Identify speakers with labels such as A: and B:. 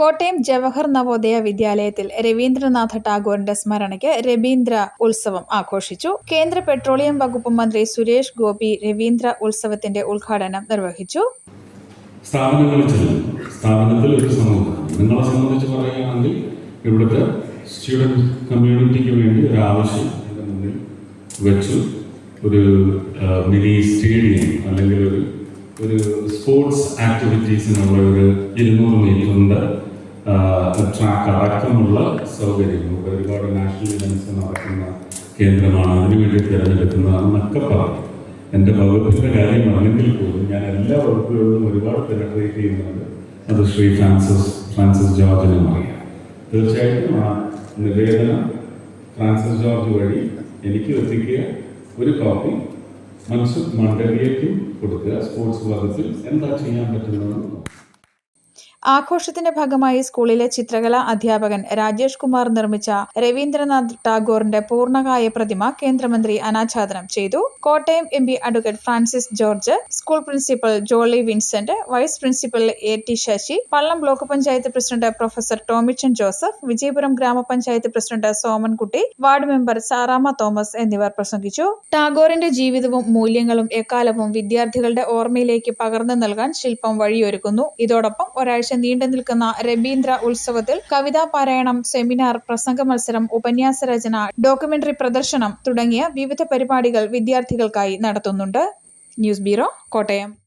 A: കോട്ടയം ജവഹർ നവോദയ വിദ്യാലയത്തിൽ രവീന്ദ്രനാഥ ടാഗോറിന്റെ സ്മരണയ്ക്ക് രവീന്ദ്ര ഉത്സവം ആഘോഷിച്ചു. കേന്ദ്ര പെട്രോളിയം വകുപ്പ് മന്ത്രി സുരേഷ് ഗോപി രവീന്ദ്ര ഉത്സവത്തിന്റെ ഉദ്ഘാടനം നിർവഹിച്ചു.
B: സ്ഥാപനത്തിൽ ഒരു സമൂഹം. കമ്മ്യൂണിറ്റിക്ക് വേണ്ടി ഒരു ആവശ്യം വെച്ചു. ഒരു മിനി സ്റ്റേഡിയം അല്ലെങ്കിൽ ഒരു ഒരു സ്പോർട്സ് ആക്ടിവിറ്റീസിനുള്ള ഒരു ഇരുന്നൂറ് മീറ്ററിന്റെ ട്രാക്ക് അടക്കമുള്ള സൗകര്യം ഒരുപാട് നാഷണൽ ഇവൻസ് നടക്കുന്ന കേന്ദ്രമാണ്. അതിനുവേണ്ടി തിരഞ്ഞെടുക്കുന്നതെന്നൊക്കെ പറഞ്ഞു. എന്റെ വകുപ്പിന്റെ കാര്യം പറഞ്ഞെങ്കിൽ പോലും ഞാൻ എല്ലാ വകുപ്പുകളിലും ഒരുപാട് പെനട്രേറ്റ് ചെയ്യുന്നുണ്ട്. അത് ശ്രീ ഫ്രാൻസിസ് ഫ്രാൻസിസ് ജോർജിനും അറിയാം. തീർച്ചയായിട്ടും ആ നിവേദനം ഫ്രാൻസിസ് ജോർജ് വഴി എനിക്ക് എത്തിക്കുക ഒരു കോപ്പി മൻസുഖ് മണ്ഡലിയേക്കും കൊടുക്കുക. സ്പോർട്സ് വകുപ്പിൽ എന്താ ചെയ്യാൻ പറ്റുന്നതെന്ന്.
A: ആഘോഷത്തിന്റെ ഭാഗമായി സ്കൂളിലെ ചിത്രകലാ അധ്യാപകൻ രാജേഷ് കുമാർ നിർമ്മിച്ച രവീന്ദ്രനാഥ് ടാഗോറിന്റെ പൂർണകായ പ്രതിമ കേന്ദ്രമന്ത്രി അനാച്ഛാദനം ചെയ്തു. Kottayam M P advocate Francis George school principal Jolly Vincent vice principal A T Sasi Pallam block panchayat president professor Tomichan Joseph Vijayapuram ഗ്രാമപഞ്ചായത്ത് president Somankutty ward member Sarama Thomas എന്നിവർ പ്രസംഗിച്ചു. ടാഗോറിന്റെ ജീവിതവും മൂല്യങ്ങളും എക്കാലവും വിദ്യാർത്ഥികളുടെ ഓർമ്മയിലേക്ക് പകർന്നു നൽകാൻ ശില്പം വഴിയൊരുക്കുന്നു. ഇതോടൊപ്പം ഒരാഴ്ച നീണ്ടു നിൽക്കുന്ന രബീന്ദ്ര ഉത്സവത്തിൽ കവിതാ പാരായണം സെമിനാർ പ്രസംഗ മത്സരം ഉപന്യാസ രചന ഡോക്യുമെന്ററി പ്രദർശനം തുടങ്ങിയ വിവിധ പരിപാടികൾ വിദ്യാർത്ഥികൾക്കായി നടത്തുന്നുണ്ട്. News bureau Kottayam.